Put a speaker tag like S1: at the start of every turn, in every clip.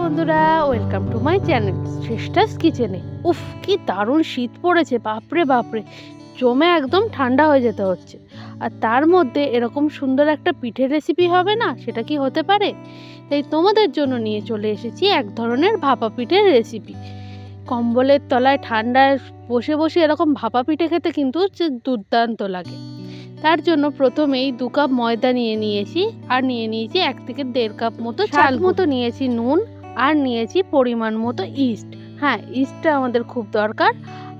S1: বন্ধুরা welcome to my channel Shreshtha's কিচেনে উফ কি দারুণ শীত পড়েছে বাপরে বাপরে। জমে একদম ঠান্ডা হয়ে যেতে হচ্ছে। আর তার মধ্যে এরকম সুন্দর একটা পিঠের রেসিপি হবে না সেটা কি হতে পারে? তাই তোমাদের জন্য নিয়ে চলে এসেছি এক ধরনের ভাপা পিঠের রেসিপি কম্বলের তলায় ঠান্ডায় বসে বসে এরকম ভাপা পিঠে খেতে কিন্তু দুর্দান্ত লাগে। তার জন্য প্রথমেই দু কাপ ময়দা নিয়ে নিয়েছি আর নিয়ে নিয়েছি এক থেকে দেড় কাপ মতো চাল মতো নিয়েছি নুন আর নিয়েছি পরিমাণ মতো ইস্ট। হ্যাঁ ইস্টটা আমাদের খুব দরকার।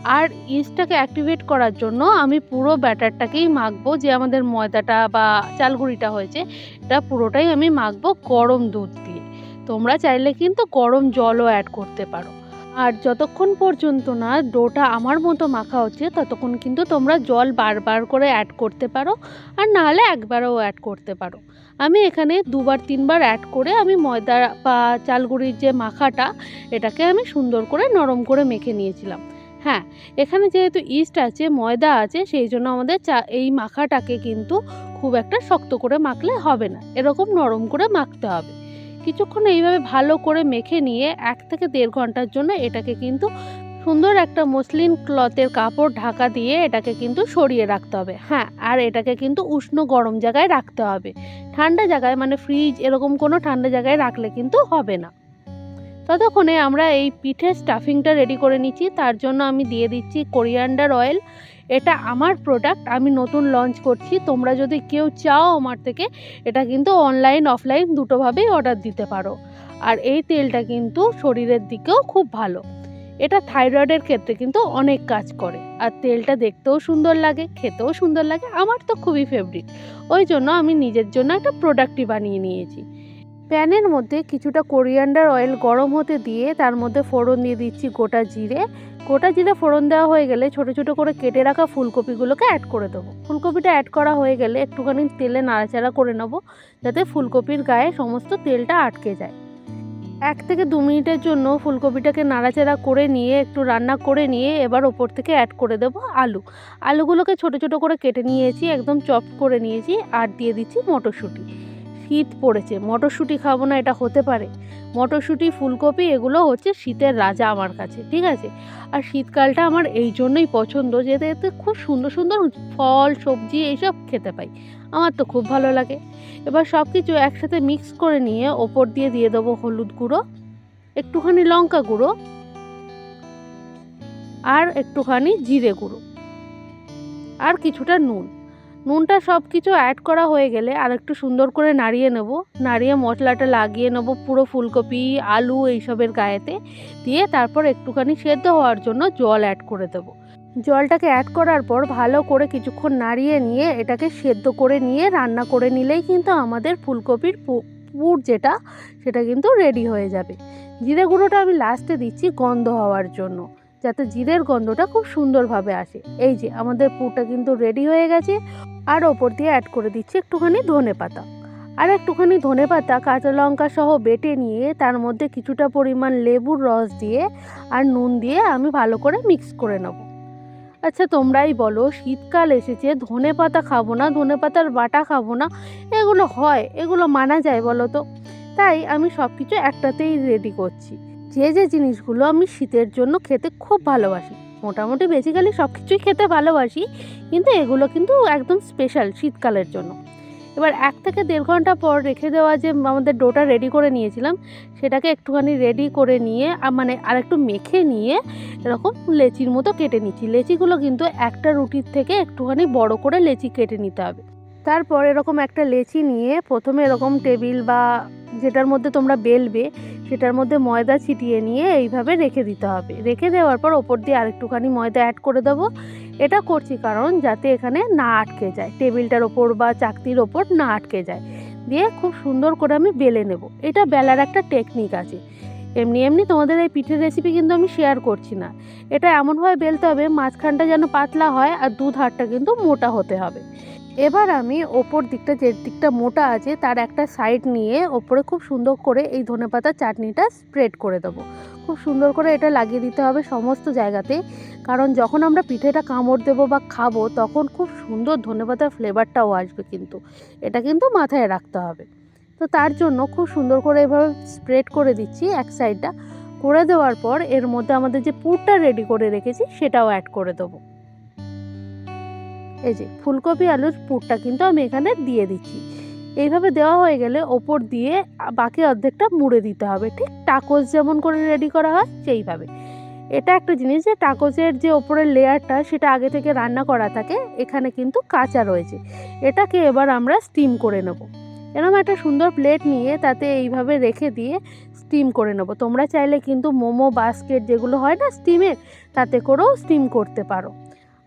S1: আর ইস্টটাকে অ্যাক্টিভেট করার জন্য আমি পুরো ব্যাটারটাকেই মাখবো, যে আমাদের ময়দাটা বা চালগুড়িটা হয়েছে, এটা পুরোটাই আমি মাখবো গরম দুধ দিয়ে। তোমরা চাইলে কিন্তু গরম জলও অ্যাড করতে পারো। আর যতক্ষণ পর্যন্ত না ডোটা আমার মতো মাখা হচ্ছে, ততক্ষণ কিন্তু তোমরা জল বারবার করে অ্যাড করতে পারো, আর নাহলে একবারও অ্যাড করতে পারো। আমি এখানে দুবার, তিনবার অ্যাড করে আমি ময়দা বা চালগুড়ির যে মাখাটা, এটাকে আমি সুন্দর করে নরম করে মেখে নিয়েছিলাম। হ্যাঁ এখানে যেহেতু ইস্ট আছে, ময়দা আছে, সেই জন্য আমাদের চা, এই মাখাটাকে কিন্তু খুব একটা শক্ত করে মাখলে হবে না। এরকম নরম করে মাখতে হবে। কিছুক্ষণ এইভাবে ভালো করে মেখে নিয়ে এক থেকে দেড় ঘণ্টার জন্য এটাকে কিন্তু সুন্দর একটা মসলিন ক্লথের কাপড় ঢাকা দিয়ে এটাকে কিন্তু সরিয়ে রাখতে হবে। হ্যাঁ আর এটাকে কিন্তু উষ্ণ গরম জায়গায় রাখতে হবে। ঠান্ডা জায়গায় মানে ফ্রিজ এরকম কোনো ঠান্ডা জায়গায় রাখলে কিন্তু হবে না। ততক্ষণে আমরা এই পিঠের স্টাফিংটা রেডি করে নিচ্ছি। তার জন্য আমি দিয়ে দিচ্ছি কোরিয়ান্ডার অয়েল। এটা আমার প্রোডাক্ট, আমি নতুন লঞ্চ করছি। তোমরা যদি কেউ চাও আমার থেকে, এটা কিন্তু অনলাইন, অফলাইন দুটোভাবেই অর্ডার দিতে পারো। আর এই তেলটা কিন্তু শরীরের দিকেও খুব ভালো। এটা থাইরয়েডের ক্ষেত্রে কিন্তু অনেক কাজ করে। আর তেলটা দেখতেও সুন্দর লাগে, খেতেও সুন্দর লাগে, আমার তো খুবই ফেভারিট ওই জন্য আমি নিজের জন্য একটা প্রোডাক্টই বানিয়ে নিয়েছি। প্যানের মধ্যে কিছুটা কোরিয়ান্ডার অয়েল গরম হতে দিয়ে তার মধ্যে ফোড়ন দিয়ে দিচ্ছি গোটা জিরে। গোটা জিরে ফোড়ন দেওয়া হয়ে গেলে ছোট ছোট করে কেটে রাখা ফুলকপিগুলোকে অ্যাড করে দেবো। ফুলকপিটা অ্যাড করা হয়ে গেলে একটুখানি তেলে নাড়াচাড়া করে নেব, যাতে ফুলকপির গায়ে সমস্ত তেলটা আটকে যায়। এক থেকে দু মিনিটের জন্য ফুলকপিটাকে নাড়াচাড়া করে নিয়ে, একটু রান্না করে নিয়ে এবার ওপর থেকে অ্যাড করে দেব আলু। আলুগুলোকে ছোট ছোট করে কেটে নিয়েছি, একদম চপ করে নিয়েছি, আর দিয়ে দিচ্ছি মটরশুঁটি। শীত পড়েছে, মটরশুঁটি খাব না, এটা হতে পারে। মটরশুঁটি, ফুলকপি, এগুলো হচ্ছে শীতের রাজা আমার কাছে, ঠিক আছে? আর শীতকালটা আমার এই জন্যই পছন্দ যে এতে খুব সুন্দর সুন্দর ফল, সবজি এইসব খেতে পাই। আমার তো খুব ভালো লাগে। এবার সব কিছু একসাথে মিক্স করে নিয়ে ওপর দিয়ে দিয়ে দেবো হলুদ গুঁড়ো, একটুখানি লঙ্কা গুঁড়ো আর একটুখানি জিরে গুঁড়ো। আর কিছুটা নুন। নুনটা সব কিছু অ্যাড করা হয়ে গেলে আর একটু সুন্দর করে নাড়িয়ে নেব। নাড়িয়ে মশলাটা লাগিয়ে নেব পুরো ফুলকপি, আলু এইসবের গায়েতে। দিয়ে তারপর একটুখানি সেদ্ধ হওয়ার জন্য জল অ্যাড করে দেবো। জলটাকে অ্যাড করার পর ভালো করে কিছুক্ষণ নাড়িয়ে নিয়ে এটাকে সেদ্ধ করে নিয়ে রান্না করে নিলেই কিন্তু আমাদের ফুলকপির পুর যেটা, সেটা কিন্তু রেডি হয়ে যাবে। জিরে গুঁড়োটা আমি লাস্টে দিচ্ছি গন্ধ হওয়ার জন্য। যাতে জিরের গন্ধটা খুব সুন্দরভাবে আসে। এই যে, আমাদের পুরটা কিন্তু রেডি হয়ে গেছে। আর ওপর দিয়ে অ্যাড করে দিচ্ছি একটুখানি ধনে পাতা। আর একটুখানি ধনে পাতা, কাঁচা লঙ্কা সহ বেটে নিয়ে তার মধ্যে কিছুটা পরিমাণ লেবুর রস দিয়ে আর নুন দিয়ে আমি ভালো করে মিক্স করে নেব। আচ্ছা তোমরাই বলো, শীতকাল এসেছে, ধনে পাতা খাব না, ধনে পাতার বাটা খাব না, এগুলো হয়, এগুলো মানা যায় বলো তো? তাই আমি সব কিছু একটাতেই রেডি করছি। যে যে জিনিসগুলো আমি শীতের জন্য খেতে খুব ভালোবাসি। মোটামুটি বেসিক্যালি সব কিছুই খেতে ভালোবাসি, কিন্তু এগুলো কিন্তু একদম স্পেশাল শীতকালের জন্য। এবার এক থেকে দেড় ঘণ্টা পর রেখে দেওয়া যে আমাদের ডোটা রেডি করে নিয়েছিলাম, সেটাকে একটুখানি রেডি করে নিয়ে মানে আর একটু মেখে নিয়ে এরকম লেচির মতো কেটে নিচ্ছি। লেচিগুলো কিন্তু একটা রুটির থেকে একটুখানি বড় করে লেচি কেটে নিতে হবে। তারপর এরকম একটা লেচি নিয়ে প্রথমে এরকম টেবিল বা যেটার মধ্যে তোমরা বেলবে, সেটার মধ্যে ময়দা ছিটিয়ে নিয়ে এইভাবে রেখে দিতে হবে। রেখে দেওয়ার পর ওপর দিয়ে আরেকটুখানি ময়দা অ্যাড করে দেবো। এটা করছি কারণ যাতে এখানে না আটকে যায়। টেবিলটার ওপর বা চাকতির ওপর না আটকে যায়। দিয়ে খুব সুন্দর করে আমি বেলে নেব। এটা বেলার একটা টেকনিক আছে। এমনি এমনি তোমাদের এই পিঠের রেসিপি কিন্তু আমি শেয়ার করছি না। এটা এমনভাবে বেলতে হবে, মাঝখানটা যেন পাতলা হয় আর দু ধারটা কিন্তু মোটা হতে হবে। এবার আমি ওপর দিকটা যে দিকটা মোটা আছে, তার একটা সাইড নিয়ে ওপরে খুব সুন্দর করে এই ধনেপাতার চাটনিটা স্প্রেড করে দেবো। খুব সুন্দর করে এটা লাগিয়ে দিতে হবে সমস্ত জায়গাতে। কারণ যখন আমরা পিঠেটা কামড় দেবো বা খাব, তখন খুব সুন্দর ধনেপাতার ফ্লেভারটাও আসবে কিন্তু। এটা কিন্তু মাথায় রাখতে হবে। তো তার জন্য খুব সুন্দর করে এভাবে স্প্রেড করে দিচ্ছি এক সাইডটা করে দেওয়ার পর এর মধ্যে আমাদের যে পুরটা রেডি করে রেখেছি সেটাও অ্যাড করে দেবো। এই যে ফুলকপি আলুর পুরটা কিন্তু আমি এখানে দিয়ে দিচ্ছি। এইভাবে দেওয়া হয়ে গেলে ওপর দিয়ে বাকি অর্ধেকটা মুড়ে দিতে হবে। ঠিক টাকোস যেমন করে রেডি করা হয় সেইভাবে। এটা একটা জিনিস যে টাকোসের যে ওপরের লেয়ারটা সেটা আগে থেকে রান্না করা থাকে এখানে কিন্তু কাঁচা রয়েছে। এটাকে এবার আমরা স্টিম করে নেব। এরকম একটা সুন্দর প্লেট নিয়ে তাতে এইভাবে রেখে দিয়ে স্টিম করে নেব। তোমরা চাইলে কিন্তু মোমো বাস্কেট যেগুলো হয় না স্টিমের তাতে করেও স্টিম করতে পারো।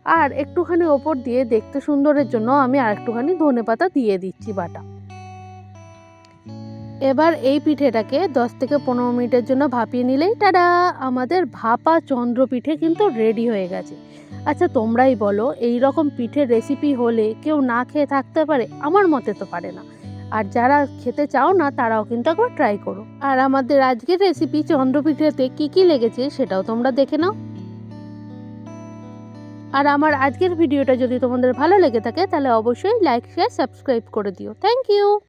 S1: আর একটুখানি ওপর দিয়ে দেখতে সুন্দরের জন্য আমি আর একটুখানি ধনে পাতা দিয়ে দিচ্ছি বাটা। এবার এই পিঠেটাকে দশ থেকে পনেরো মিনিটের জন্য ভাপিয়ে নিলেই টাডা! আমাদের ভাপা চন্দ্র পিঠে কিন্তু রেডি হয়ে গেছে। আচ্ছা তোমরাই বলো এই রকম পিঠের রেসিপি হলে কেউ না খেয়ে থাকতে পারে? আমার মতে তো পারে না। আর যারা খেতে চাও না, তারাও কিন্তু একবার ট্রাই করো। আর আমাদের আজকের রেসিপি চন্দ্রপিঠাতে কি কি লেগেছে সেটাও তোমরা দেখে নাও। আর আমার আজকের ভিডিওটা যদি তোমাদের ভালো লেগে থাকে, তাহলে অবশ্যই লাইক শেয়ার সাবস্ক্রাইব করে দিও। Thank you